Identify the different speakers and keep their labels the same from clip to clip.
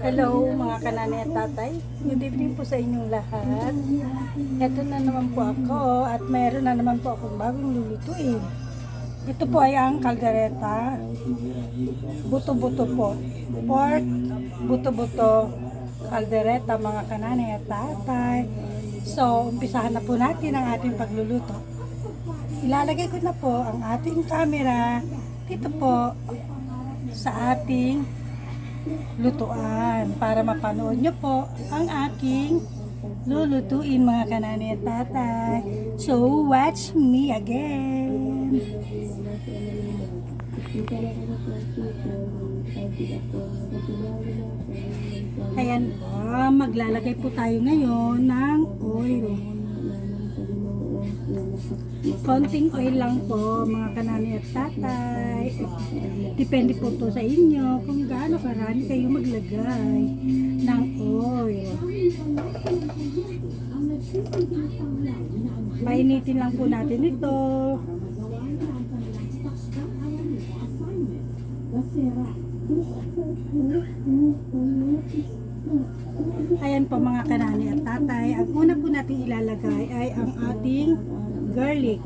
Speaker 1: Hello mga kananay at tatay. Good evening po sa inyong lahat. Ito na naman po ako at mayroon na naman po akong bagong lulutuin. Ito po ay ang kaldereta. Buto-buto po. Pork, buto-buto, kaldereta mga kananay at tatay. So, umpisahan na po natin ang ating pagluluto. Ilalagay ko na po ang ating camera dito po sa ating lutuan para mapanood nyo po ang aking lulutuin mga kanani at tatay. So, watch me again. Ayan po, maglalagay po tayo ngayon ng oil. Konting oil lang po mga kanani at tatay. Depende po to sa inyo kung gaano karami kayo maglagay ng oil. Painitin lang po natin ito. Ayan po mga kanani at tatay. Ang una po natin ilalagay ay ang ating garlic.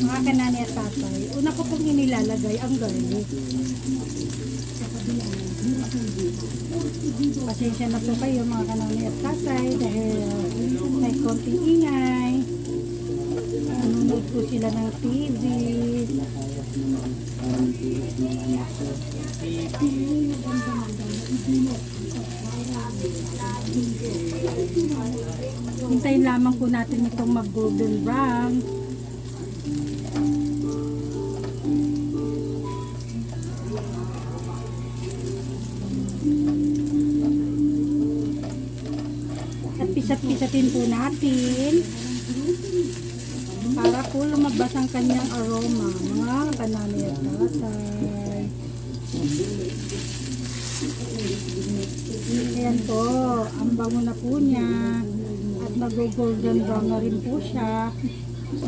Speaker 1: Mga kanani at tatay, una ko pong inilalagay ang garlic. Pasensya na po kayo mga kanani at tatay dahil may konting ingay. Nanonood po sila ng TV. Hintayin lamang po natin itong mag-golden brown. At pisat-pisatin po natin para po lumabas ang kanyang aroma. Mga kanani at tatay. Ayan po, ang bango na po niya at mag-golden brown na rin po siya.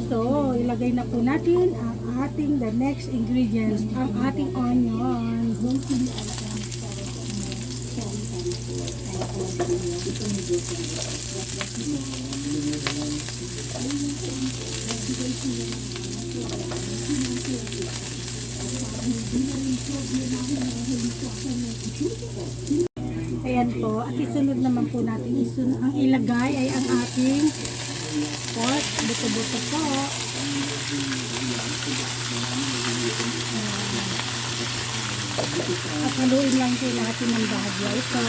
Speaker 1: So, ilagay na po natin ang ating the next ingredients, ang ating onion. Ayan po, at isunod naman po natin, isun ang ilagay ay ang ating pork, buto-buto po. At haluin lang po natin ng bahagya ito.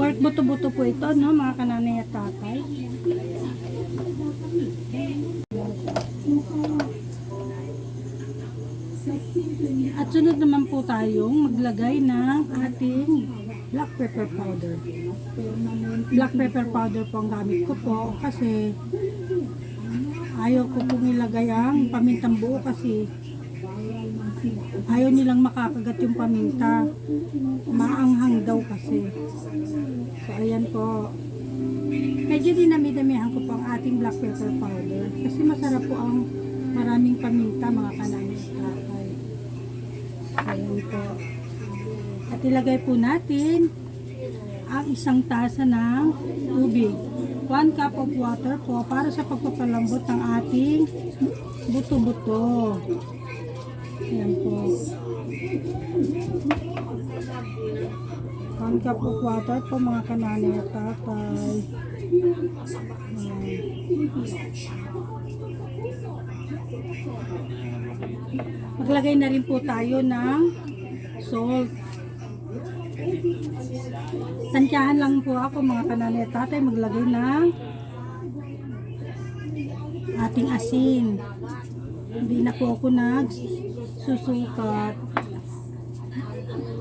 Speaker 1: Pork buto-buto po ito, no, mga kananay at tatay. At sunod naman po tayong maglagay ng ating black pepper powder. Black pepper powder po ang gamit ko po kasi ayaw ko pong ilagay ang pamintang buo kasi ayaw nilang makakagat yung paminta. Maanghang daw kasi. So ayan po. Medyo dinami-damihan ko po ang ating black pepper powder kasi masarap po ang maraming paminta mga kanami at tatay. Ayan po. At ilagay po natin ang isang tasa ng tubig. 1 cup of water po para sa pagpapalambot ng ating buto-buto. Ayan po. 1 cup of water po mga kanani at tatay. Ayan. Maglagay na rin po tayo ng salt. Tansyahan lang po ako mga kanani at tatay maglagay ng ating asin. Hindi na po ako nagsusukat.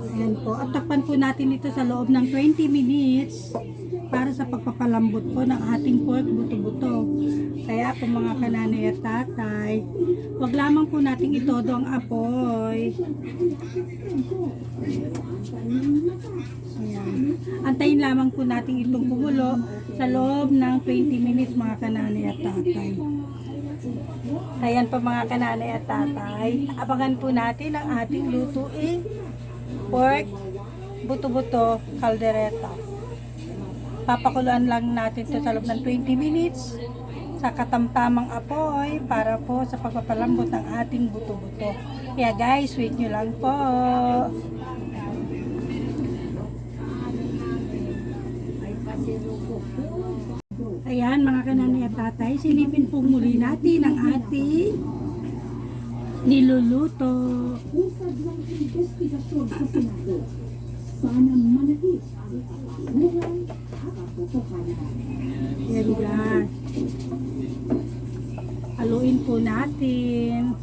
Speaker 2: Ayan po. At takpan po natin ito sa loob ng 20 minutes para sa pagpapalambot po ng ating pork buto-buto. Kaya po mga kananay at tatay, wag lamang po nating itodo ang apoy. Ayan. Antayin lamang po natin itong kumulo sa loob ng 20 minutes mga kananay at tatay. Ayan po mga kananay at tatay. Abangan po natin ang ating lutuin pork buto-buto caldereta. Papakuluan lang natin ito sa loob ng 20 minutes sa katamtamang apoy para po sa pagpapalambot ng ating buto-buto. Kaya guys, wait nyo lang po. Ayan mga kananay at tatay, silipin po muli natin ang ating niluluto.
Speaker 1: Sana manatili buhay at katotohanan.
Speaker 2: Guys. Haluin po natin.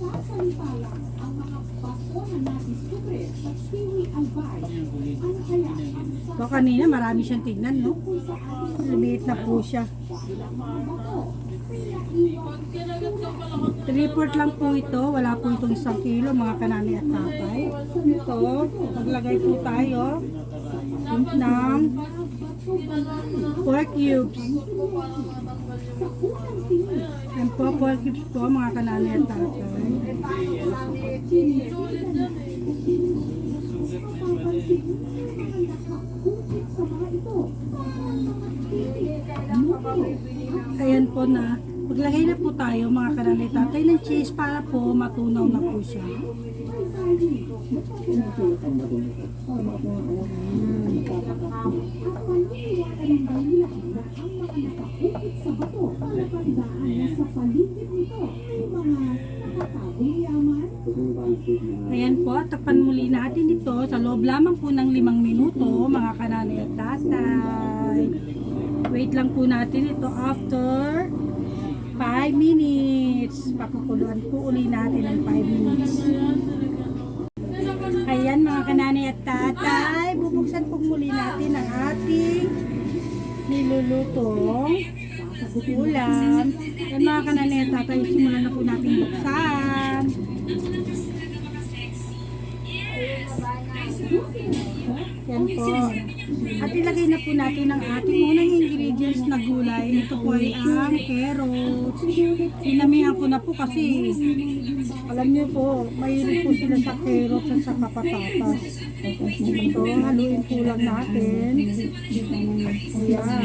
Speaker 1: Sasampalang ang mga bakuna natin sobre sa Kiwi Albay. Ano kaya ang
Speaker 2: So kanina marami siyang tignan, no? Lumiit na po siya. Report lang po ito. Wala po itong isang kilo, mga kanani at tatay. So, maglagay po tayo ng pork cubes. Yan po, pork cubes po, mga kanani at tatay. Ayan po na. Maglagay na po tayo mga kanani tatay ng cheese para po matunaw na po siya. Ayan po, takpan muli natin ito sa loob lamang po ng limang minuto, mga kanani at tatay. Wait lang po natin ito after 5 minutes. Pakukuluan po uli natin ng 5 minutes. Ayan mga kanani at tatay, bubuksan po muli natin ang ating nilulutong ulam. Ayan mga kanani at tatay, simulan na po natin buksan. Yan po. At ilagay na po natin ang ating unang ingredients na gulay. Ito po ay ang carrots. Inamihan ko na po kasi alam niyo po, mahilig po sila sa carrots at sa patatas. So, haluin po lang natin. Ayan.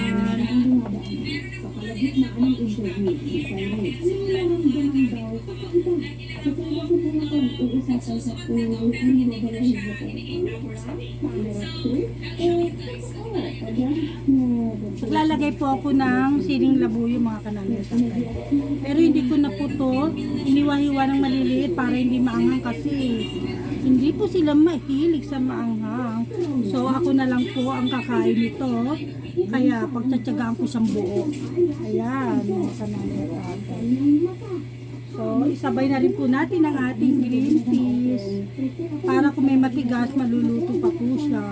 Speaker 2: Naglalagay po ako ng siling labuyo mga kanalita. Pero hindi ko na po to iniwahiwa ng maliliit para hindi maanghang kasi hindi po sila mahilig sa maanghang. So ako na lang po ang kakain nito. Kaya pagtatsagaan ko siyang buo. Ayan, mga kanalita. So, isabay na rin po natin ang ating green peas para kung may matigas, maluluto pa po siya.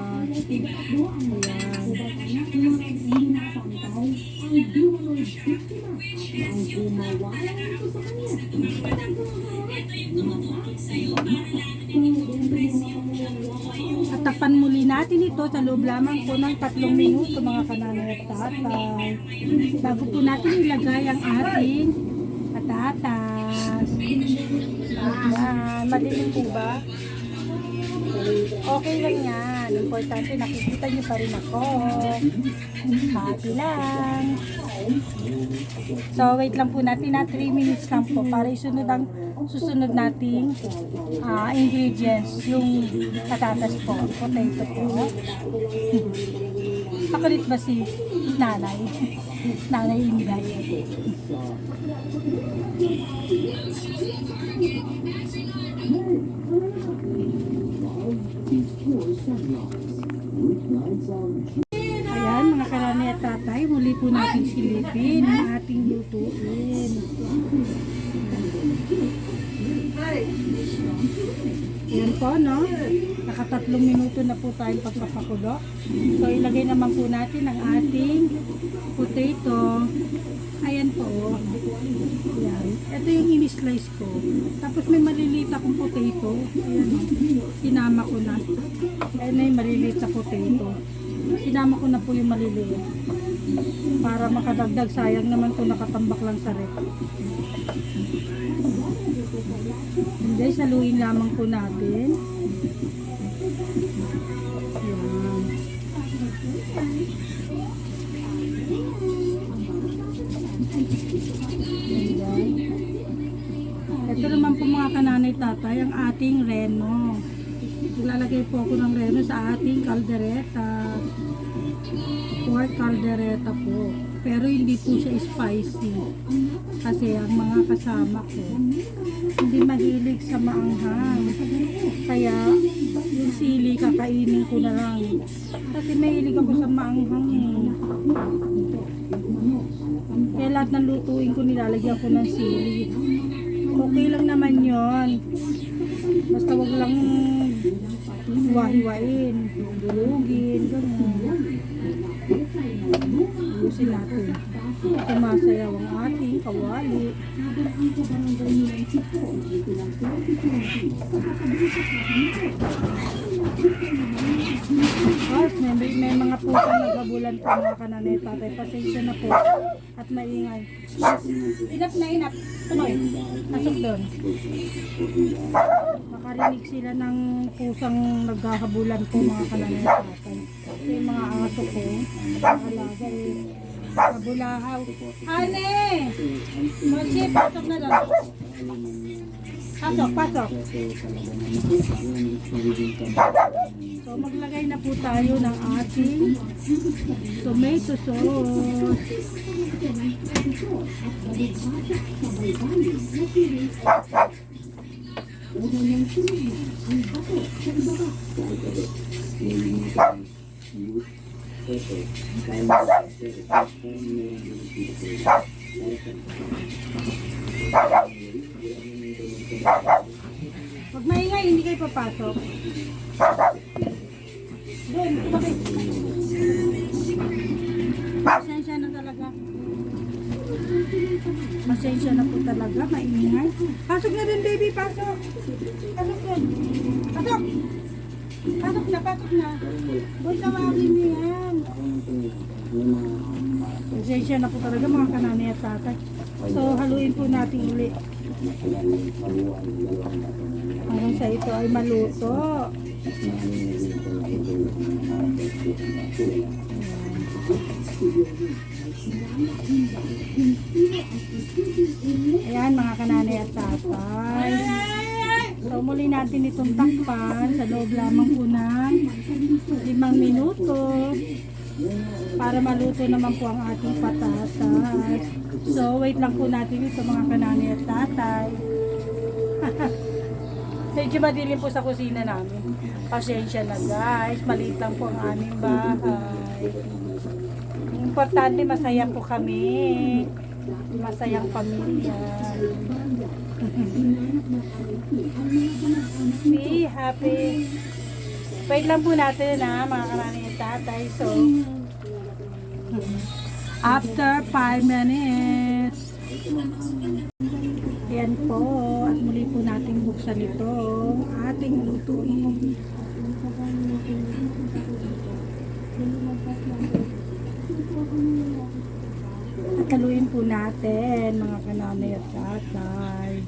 Speaker 2: At takpan muli natin ito sa loob lamang po ng tatlong minuto mga kananay at tatay. Bago po natin ilagay ang ating Ayan. Madilim po ba? Okay lang yan. Importante nakikita niyo pa rin ako. Happy lang. So, wait lang po natin na 3 minutes lang po para isunod ang susunod nating ah, ingredients. Yung patatas po. Potato po. Kakulit ba si nanay? Nanay Inday. Ayan, mga karami at tatay, muli po natin silipin ang ating lutuin. Yan po, no? Nakatatlong minuto na po tayong pagpapakulo. So, ilagay naman po natin ang ating potato. Ayan po. oh. Yan. Ito yung ini-slice ko. Tapos may maliliit akong potato. Ayan. oh. Sinama ko na. Ayan na yung maliliit na potato. Sinama ko na po yung maliliit. Para makadagdag. Sayang naman kung nakatambak lang sa rep. Hindi, saluin lamang po natin. Yan. Ito naman po mga kananay tatay, ang ating reno. Maglalagay po ako ng reno sa ating kaldereta. Pork kaldereta po. Pero hindi po siya spicy. Kasi ang mga kasama ko, hindi mahilig sa maanghang. Kaya yung sili kakainin ko na lang. Kasi mahilig ako sa maanghang eh. Kaya lahat ng lutuin ko nilalagyan ko ng sili. Okay lang naman yon. Basta wag lang hiwa-hiwain, durugin, gano'n. Ayusin natin. Sumasayaw ang ating kawali. Guys, may, may, mga pusa nagabulan po mga kananay tatay. Pasensya na po. At maingay. Inap na inap. Tuloy. Pasok doon. Makarinig sila ng pusang naghahabulan po mga kananay tatay. Yung mga aso ko. Alaga eh. Kabulahaw. Ane! Mochi, pasok na doon. Pasok, pasok. So maglagay na po tayo ng ating tomato sauce. Pag maingay, hindi kayo papasok. Doon, bakit? Pasensya na talaga. Pasensya na po talaga, maingay. Pasok na din, baby, pasok. Pasok doon. Pasok! Pasok na, pasok na. Doon tawagin niyo yan. Pasensya na po talaga mga kanani at tatay. So, haluin po natin uli. Hanggang sa ito ay maluto. Ayan mga kananay at tatay. So muli natin itong takpan sa loob lamang po ng limang minuto para maluto naman po ang ating patatas. So wait lang po natin ito mga kananay at tatay. Medyo madilim po sa kusina namin. Pasensya na guys, maliit lang po ang aming bahay. Importante masaya po kami. Masayang pamilya. Be happy. Wait lang po natin ha, mga karani at tatay. So, after 5 minutes, yan po. At muli po natin buksan ito. Ating lutuin. At haluin po natin mga kananay at tatay.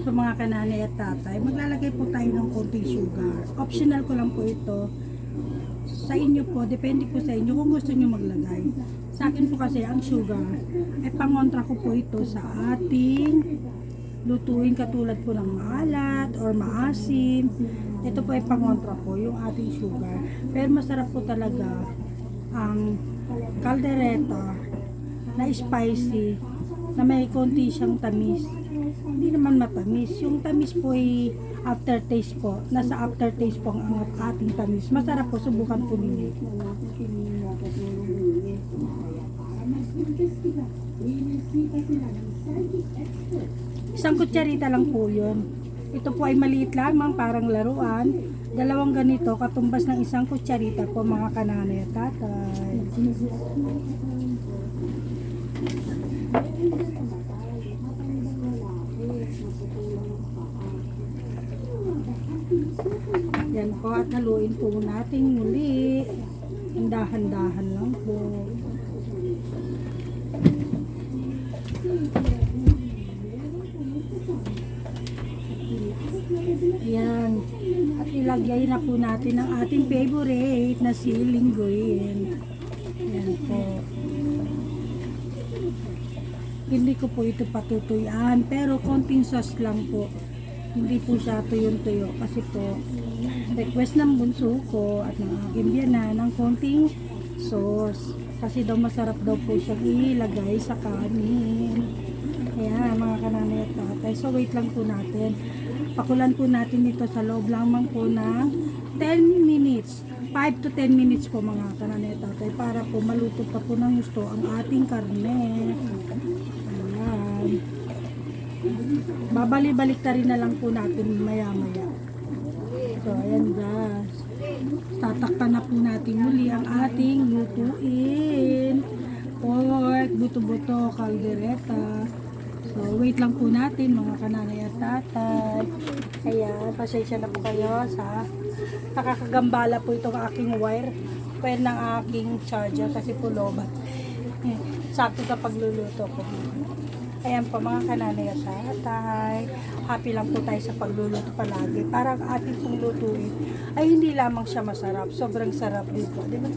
Speaker 2: Yan po mga kanani at tatay. Maglalagay po tayo ng konting sugar. Optional ko lang po ito. Sa inyo po, depende po sa inyo kung gusto nyo maglagay. Sa akin po kasi ang sugar, ay pangontra ko po ito sa ating lutuin katulad po ng maalat or maasim. Ito po ay pangontra po yung ating sugar. Pero masarap po talaga ang kaldereta na spicy na may konti siyang tamis. Naman matamis. Yung tamis po ay aftertaste po. Nasa aftertaste po ang ating tamis. Masarap po. Subukan po ninyo. Isang kutsarita lang po yun. Ito po ay maliit lamang, parang laruan. Dalawang ganito, katumbas ng isang kutsarita po mga kananay at tatay. Yan po at haluin po natin muli. Dahan-dahan lang po. Ayan. At ilagay na po natin ang ating favorite na siling green. Ayan po. Hindi ko po ito patutuyaan pero konting sauce lang po. Hindi po siya tuyong-tuyo kasi po request ng bunso ko at ng aking biyanan ng konting sauce. Kasi daw masarap daw po siyang ilagay sa kanin. Ayan, mga kananay at tatay. So, wait lang po natin. Pakulan po natin ito sa loob lamang po ng 10 minutes. 5 to 10 minutes po mga kananay at tatay para po maluto pa po ng gusto ang ating karne. Babalik-balik ta rin na lang po natin maya-maya. So, ayan guys. Tatakpan na po natin muli ang ating lutuin. Pork, buto-buto, kaldereta. So, wait lang po natin mga kananay at tatay. Ayan, pasensya na po kayo sa nakakagambala po itong aking wire. Wire ng aking charger kasi po lobat. Eh, Sakto sa pagluluto ko. Ayan po mga kananay at tatay. Happy lang po tayo sa pagluluto palagi. Para ang ating pong lutuin ay hindi lamang siya masarap. Sobrang sarap din po. Di ba?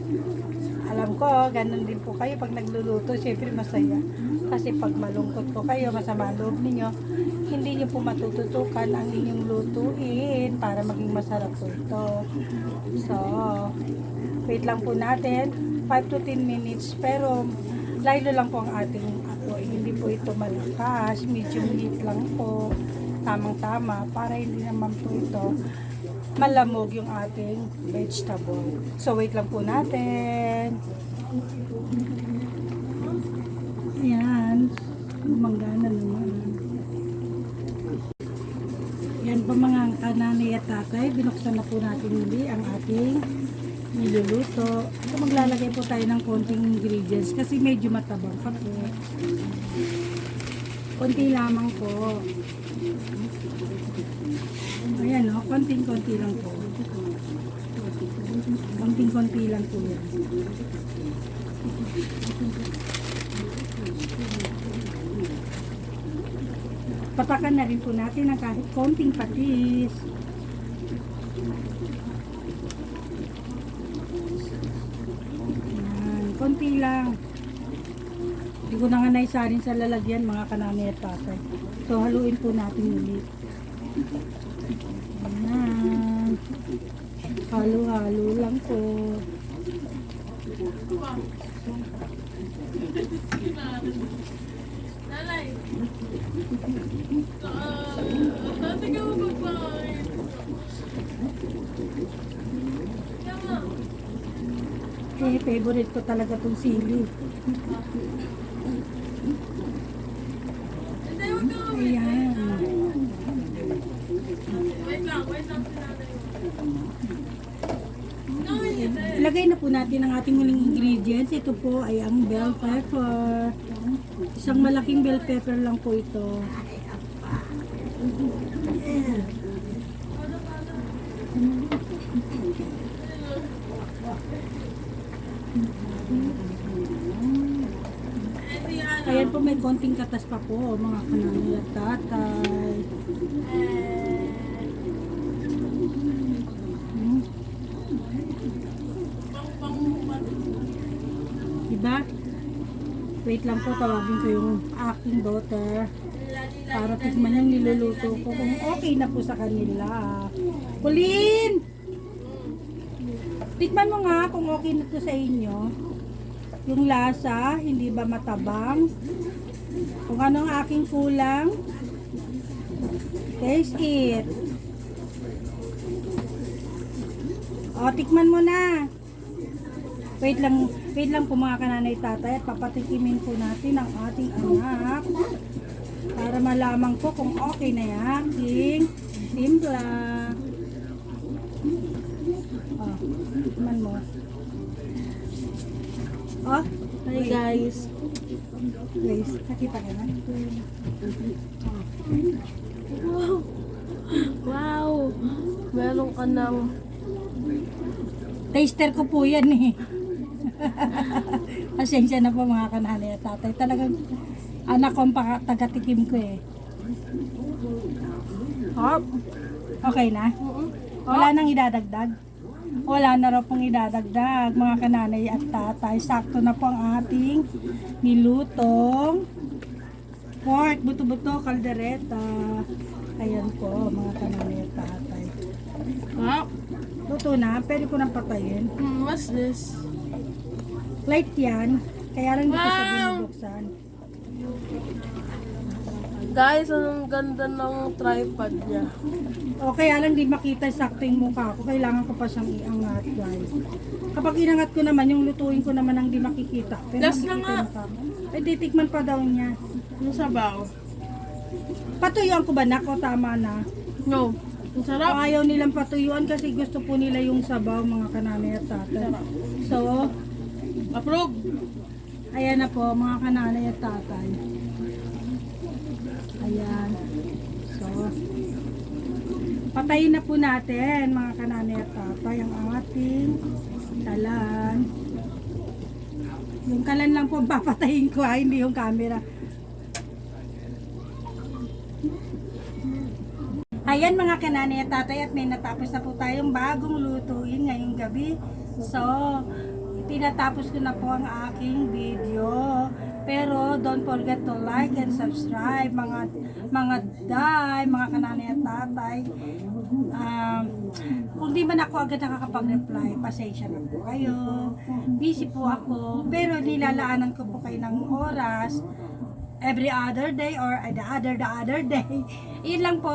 Speaker 2: Alam ko, ganun din po kayo pag nagluluto. Siyempre masaya. Kasi pag malungkot po kayo, masama loob ninyo, hindi nyo po matututukan ang inyong lutuin para maging masarap po ito. So, wait lang po natin. 5 to 10 minutes. Pero, lalo lang po ang ating apoy. Hindi po ito malakas. Medium heat lang po. Tamang-tama. Para hindi naman po ito malamog yung ating vegetable. So, wait lang po natin. Ayan. Lumanggana naman. Yan po mga kananay at tatay. Binuksan na po natin muli ang ating niluluto. So, maglalagay po tayo ng konting ingredients kasi medyo matabang pa po. Konti lamang po. Ayan o, konting-konti lang po. Konting-konti lang po yan. Patakan na rin po natin ng kahit konting patis. Hindi ko na nga naisarin sa lalagyan mga kananay at tatay. So haluin po natin ulit. Ayan. Halo-halo lang po.
Speaker 3: Nanay. Ah, mo magpakain. Kaya
Speaker 2: Eh, favorite ko talaga tong sili.
Speaker 3: Hindi, huwag ka kami.
Speaker 2: Ayan.
Speaker 3: Wait lang, wait lang si nanay. No, hindi.
Speaker 2: Ilagay na po natin ang ating huling ingredients. Ito po ay ang bell pepper. Isang malaking bell pepper lang po ito. Ayan po may konting katas pa po mga kananay at tatay. Hmm. Diba? Wait lang po, tawagin ko yung aking daughter. Para tikman yung niluluto ko kung okay na po sa kanila. Pauline! Tikman mo nga kung okay na to sa inyo. Yung lasa, hindi ba matabang? Kung ano ang aking kulang, taste it. O, tikman mo na. Wait lang, wait lang po mga kananay tatay at papatikimin po natin ang ating anak para malaman ko kung okay na yung aking timpla. Oh, tikman mo. Oh,
Speaker 3: Hi guys.
Speaker 2: guys, nakita ka na?
Speaker 3: Wow. Wow. Meron ka ng
Speaker 2: Taster ko po yan eh. Pasensya na po mga kananay at tatay. Talagang anak ko ang taga-tikim ko eh.
Speaker 3: hop.
Speaker 2: Okay na? Wala nang idadagdag? Wala na raw pong idadagdag mga kananay at tatay. Sakto na po ang ating nilutong pork, buto-buto, kaldereta. Ayan po mga kananay at tatay.
Speaker 3: Hop.
Speaker 2: Luto na, pwede ko nang patayin.
Speaker 3: Hmm, what's this?
Speaker 2: Light yan, kaya lang ko siya
Speaker 3: Wow!
Speaker 2: binubuksan.
Speaker 3: Guys, anong ganda ng tripod niya.
Speaker 2: O kaya lang di makita sakto yung mukha ko, kailangan ko pa siyang iangat guys. Kapag inangat ko naman, yung lutuin ko naman ang di makikita. Pero
Speaker 3: Last na nga.
Speaker 2: ko. Eh, titikman pa daw niya.
Speaker 3: Yung sabaw.
Speaker 2: Patuyuan ko ba na? O tama na?
Speaker 3: No. Ang
Speaker 2: O
Speaker 3: sarap.
Speaker 2: ayaw nilang patuyuan kasi gusto po nila yung sabaw mga kananay at tatay. So,
Speaker 3: Approve.
Speaker 2: ayan na po mga kananay at tatay. Ayan. So, patayin na po natin mga kananay at tatay ang ating kalan. Yung kalan lang po papatayin ko ha, hindi yung camera. Ayan mga kananay at tatay at may natapos na po tayong bagong lutuin ngayong gabi. So, tinatapos ko na po ang aking video. Pero don't forget to like and subscribe mga mga day, mga kananay at tatay. Um, kung di man ako agad nakakapag-reply, pasensya na po kayo. Busy po ako, pero nilalaanan ko po kayo ng oras every other day or the other the other day. Yun lang po.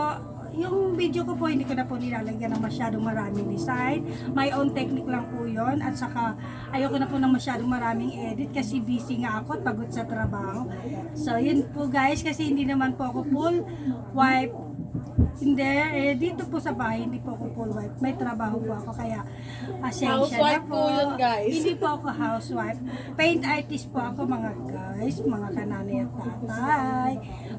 Speaker 2: Yung video ko po, hindi ko na po nilalagyan ng masyadong maraming design. My own technique lang po yon At saka, ayoko na po ng masyadong maraming edit kasi busy nga ako at pagod sa trabaho. So, yun po guys, kasi hindi naman po ako full wife hindi, eh, dito po sa bahay, hindi po ako full wife. May trabaho po ako, kaya asensya na
Speaker 3: Housewife
Speaker 2: po.
Speaker 3: po yun, guys.
Speaker 2: Hindi po ako housewife. Paint artist po ako, mga guys, mga kananay at tatay.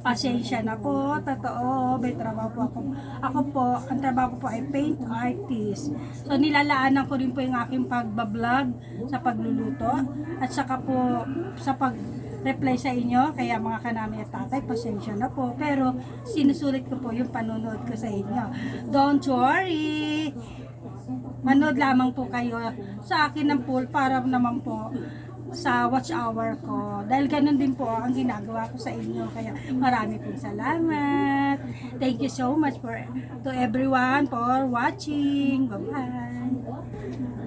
Speaker 2: Pasensya na po, totoo, may trabaho po ako. Ako po, ang trabaho ko po ay paint artist. So, nilalaanan ko rin po yung aking pagbablog sa pagluluto at saka po sa pag reply sa inyo. Kaya mga kanami at tatay, pasensya na po. Pero sinusulit ko po yung panonood ko sa inyo. Don't worry. Manood lamang po kayo sa akin ng pool para naman po sa watch hour ko. Dahil ganun din po ang ginagawa ko sa inyo. Kaya marami pong salamat. Thank you so much for to everyone for watching. Bye-bye.